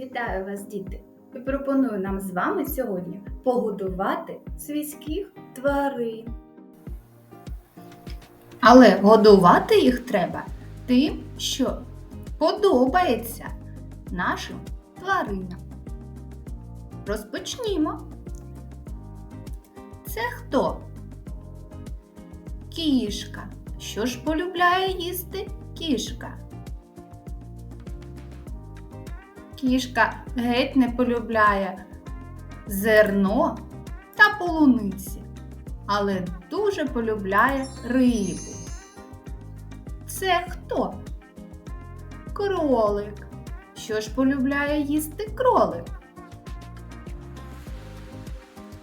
Вітаю вас, діти! І пропоную нам з вами сьогодні погодувати свійських тварин. Але годувати їх треба тим, що подобається нашим тваринам. Розпочнімо. Це хто? Кішка. Що ж полюбляє їсти кішка? Кішка геть не полюбляє зерно та полуниці, але дуже полюбляє рибу. Це хто? Кролик. Що ж полюбляє їсти кролик?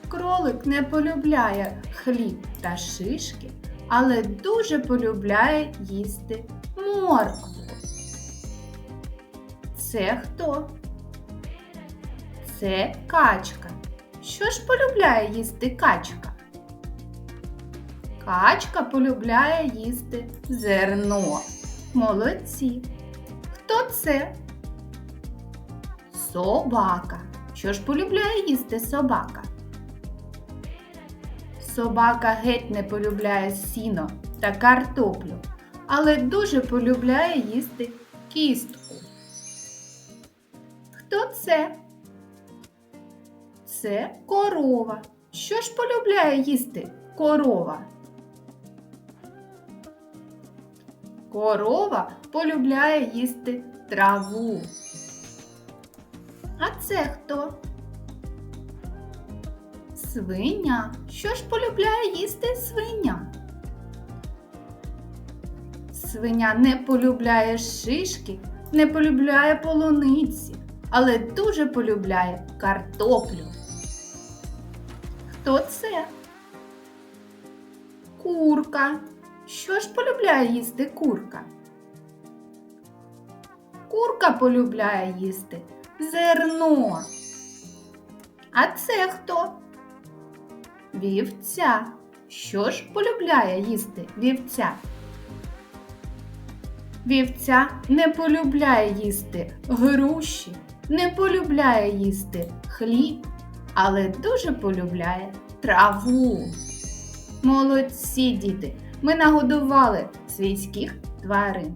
Кролик не полюбляє хліб та шишки, але дуже полюбляє їсти моркву. Це хто? Це качка. Що ж полюбляє їсти качка? Качка полюбляє їсти зерно. Молодці. Хто це? Собака. Що ж полюбляє їсти собака? Собака геть не полюбляє сіно та картоплю, але дуже полюбляє їсти кістку. Хто це? Це корова. Що ж полюбляє їсти корова? Корова полюбляє їсти траву. А це хто? Свиня. Що ж полюбляє їсти свиня? Свиня не полюбляє шишки, не полюбляє полуниці, але дуже полюбляє картоплю. Хто це? Курка. Що ж полюбляє їсти курка? Курка полюбляє їсти зерно. А це хто? Вівця. Що ж полюбляє їсти вівця? Вівця не полюбляє їсти груші, не полюбляє їсти хліб, але дуже полюбляє траву. Молодці діти! Ми нагодували свійських тварин.